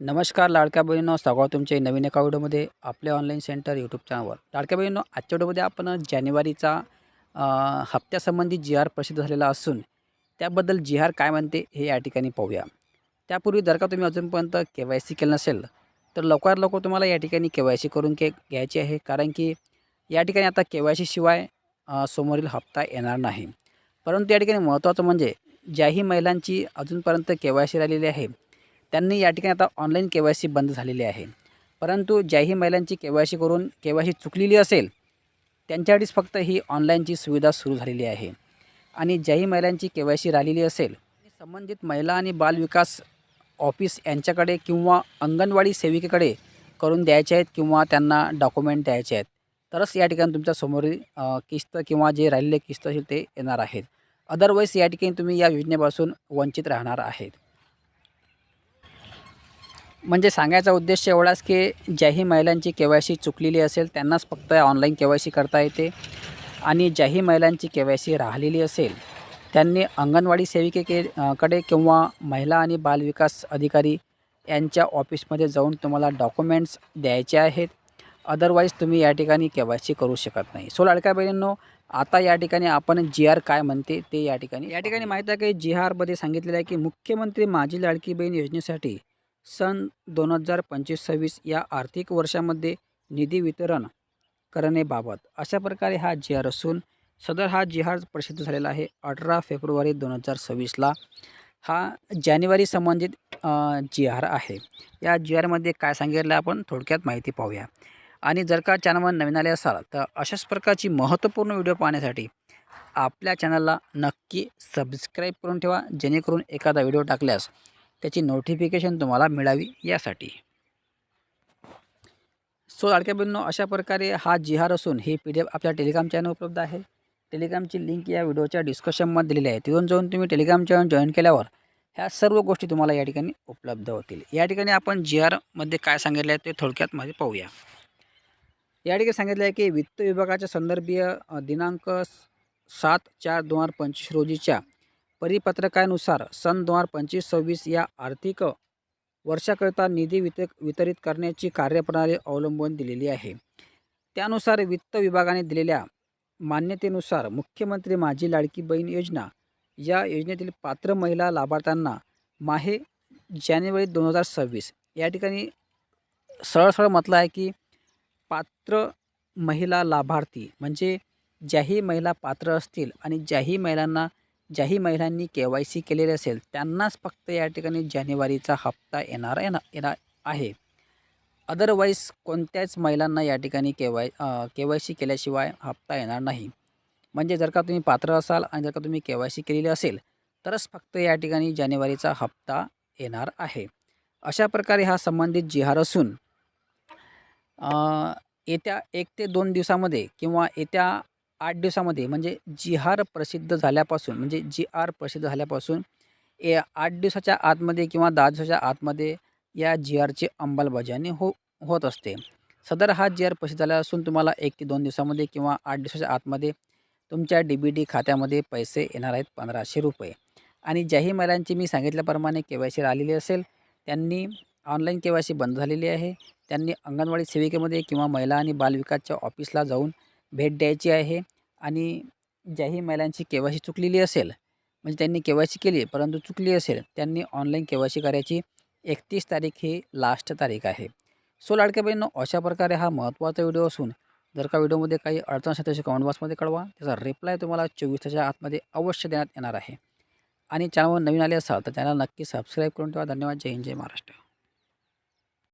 नमस्कार लाडक्या बहिणींनो स्वागत तुमच्या नवीन एका व्हिडिओमध्ये आपल्या ऑनलाईन सेंटर यूट्यूब चॅनलवर लाडक्या बहिणींनो आजच्या व्हिडिओमध्ये आपण जानेवारीचा हप्त्यासंबंधी जी आर प्रसिद्ध झालेला असून त्याबद्दल जी आर काय म्हणते हे या ठिकाणी पाहूया. त्यापूर्वी जर का तुम्ही अजूनपर्यंत के वाय सी केलं नसेल तर लवकरात लवकर तुम्हाला या ठिकाणी के वाय सी करून के घ्यायची आहे. कारण की या ठिकाणी आता के वाय सीशिवाय समोरील हप्ता येणार नाही. परंतु या ठिकाणी महत्त्वाचं म्हणजे ज्याही महिलांची अजूनपर्यंत के वाय सी राहिलेली आहे त्यांनी या ठिकाणी आता ऑनलाईन के वाय सी बंद झालेली आहे. परंतु ज्याही महिलांची के वाय सी करून के वाय सी चुकलेली असेल त्यांच्यासाठीच फक्त ही ऑनलाईनची सुविधा सुरू झालेली आहे. आणि ज्याही महिलांची के वाय सी राहिलेली असेल संबंधित महिला आणि बालविकास ऑफिस यांच्याकडे किंवा अंगणवाडी सेविकेकडे करून द्यायचे आहेत किंवा त्यांना डॉक्युमेंट द्यायचे आहेत तरच या ठिकाणी तुमच्या समोरील किस्त किंवा जे राहिलेले किस्त असेल ते येणार आहेत. अदरवाईज या ठिकाणी तुम्ही या योजनेपासून वंचित राहणार आहेत. म्हणजे सांगायचा उद्देश एवढाच की ज्याही महिलांची के वाय सी चुकलेली असेल त्यांनाच फक्त ऑनलाईन के वाय सी करता येते. आणि ज्याही महिलांची के वाय सी राहिलेली असेल त्यांनी अंगणवाडी सेविकेके कडे किंवा महिला आणि बालविकास अधिकारी यांच्या ऑफिसमध्ये जाऊन तुम्हाला डॉक्युमेंट्स द्यायचे आहेत. अदरवाईज तुम्ही या ठिकाणी के वाय सी करू शकत नाही. सो लाडक्या बहिणींनो आता या ठिकाणी आपण जी आर काय म्हणते ते या ठिकाणी या ठिकाणी माहीत आहे की जी आरमध्ये सांगितलेलं आहे की मुख्यमंत्री माझी लाडकी बहीण योजनेसाठी सन दोन हजार पंचवीस सव्वीस या आर्थिक वर्षामध्ये निधी वितरण करण्याबाबत अशा प्रकारे हा जी आर असून सदर हा जी आर प्रसिद्ध झालेला आहे. अठरा फेब्रुवारी दोन हजार सव्वीसला हा जानेवारी संबंधित जी आर आहे. या जी आरमध्ये काय सांगितलं आपण थोडक्यात माहिती पाहूया. आणि जर का चॅनलवर नवीन आले असाल तर अशाच प्रकारची महत्त्वपूर्ण व्हिडिओ पाहण्यासाठी आपल्या चॅनलला नक्की सबस्क्राईब करून ठेवा जेणेकरून एखादा व्हिडिओ टाकल्यास त्याची नोटिफिकेशन तुम्हाला मिळावी यासाठी. सो लाडक्या बहिणींनो अशा प्रकारे हा जिहार असून ही पी डी एफ आपल्या टेलिग्राम चॅनल उपलब्ध आहे. टेलिग्रामची लिंक या व्हिडिओच्या डिस्कशनमध्ये दिलेली आहे. तिथून जाऊन तुम्ही टेलिग्राम चॅनल जॉईन केल्यावर ह्या सर्व गोष्टी तुम्हाला या ठिकाणी उपलब्ध होतील. या ठिकाणी आपण जी आरमध्ये काय सांगितलं आहे ते थोडक्यात मध्ये पाहूया. या ठिकाणी सांगितलं आहे की वित्त विभागाच्या संदर्भीय दिनांक सात चार दोन हजार पंचवीस रोजीच्या परिपत्रकानुसार सन दोन हजार पंचवीस सव्वीस या आर्थिक वर्षाकरिता निधी वित वितरित करण्याची कार्यप्रणाली अवलंबून दिलेली आहे. त्यानुसार वित्त विभागाने दिलेल्या मान्यतेनुसार मुख्यमंत्री माझी लाडकी बहीण योजना या योजनेतील पात्र महिला लाभार्थ्यांना माहे जानेवारी दोन हजार सव्वीस. या ठिकाणी सरळ सरळ म्हटलं आहे की पात्र महिला लाभार्थी म्हणजे ज्याही महिला पात्र असतील आणि ज्याही महिलांना ज्याही महिलांनी के वाय सी केलेले असेल त्यांनाच फक्त या ठिकाणी जानेवारीचा हप्ता येणार येणार येणार आहे. अदरवाईज कोणत्याच महिलांना या ठिकाणी K Y K Y C केल्याशिवाय हप्ता येणार नाही. म्हणजे जर का तुम्ही पात्र असाल आणि जर का तुम्ही के वाय सी केलेली असेल तरच फक्त या ठिकाणी जानेवारीचा हप्ता येणार आहे. अशा प्रकारे हा संबंधित जिहार असून येत्या एक ते दोन दिवसामध्ये किंवा येत्या आठ दिवसामध्ये म्हणजे जिहार प्रसिद्ध झाल्यापासून म्हणजे जी आर प्रसिद्ध झाल्यापासून ए आठ दिवसाच्या आतमध्ये किंवा दहा दिवसाच्या आतमध्ये या जी आरची अंमलबजावणी हो होत असते. सदर हा जी आर प्रसिद्ध झाला असून तुम्हाला एक ते दोन दिवसामध्ये किंवा आठ दिवसाच्या आतमध्ये तुमच्या डी बी डी खात्यामध्ये पैसे येणार आहेत पंधराशे रुपये. आणि ज्याही महिलांची मी सांगितल्याप्रमाणे के वाय सी राहिलेली असेल त्यांनी ऑनलाईन के वाय सी बंद झालेली आहे. त्यांनी अंगणवाडी सेविकेमध्ये किंवा महिला आणि बालविकासच्या ऑफिसला जाऊन भेट द्यायची आहे. आणि ज्याही महिलांची के वाय सी चुकलेली असेल म्हणजे त्यांनी के वाय सी केली आहे परंतु चुकली असेल त्यांनी ऑनलाईन के वाय सी करायची एकतीस तारीख ही लास्ट तारीख आहे. सो लाडक्या बहिणींनो अशा प्रकारे हा महत्त्वाचा व्हिडिओ असून जर का व्हिडिओमध्ये काही अडचण असेल तसे कमेंट बॉक्समध्ये कळवा त्याचा रिप्लाय तुम्हाला चोवीस तासाच्या आतमध्ये अवश्य देण्यात येणार आहे. आणि चॅनलवर नवीन आले असाल तर चॅनल नक्की सबस्क्राईब करून ठेवा. धन्यवाद. जय हिंद जय महाराष्ट्र.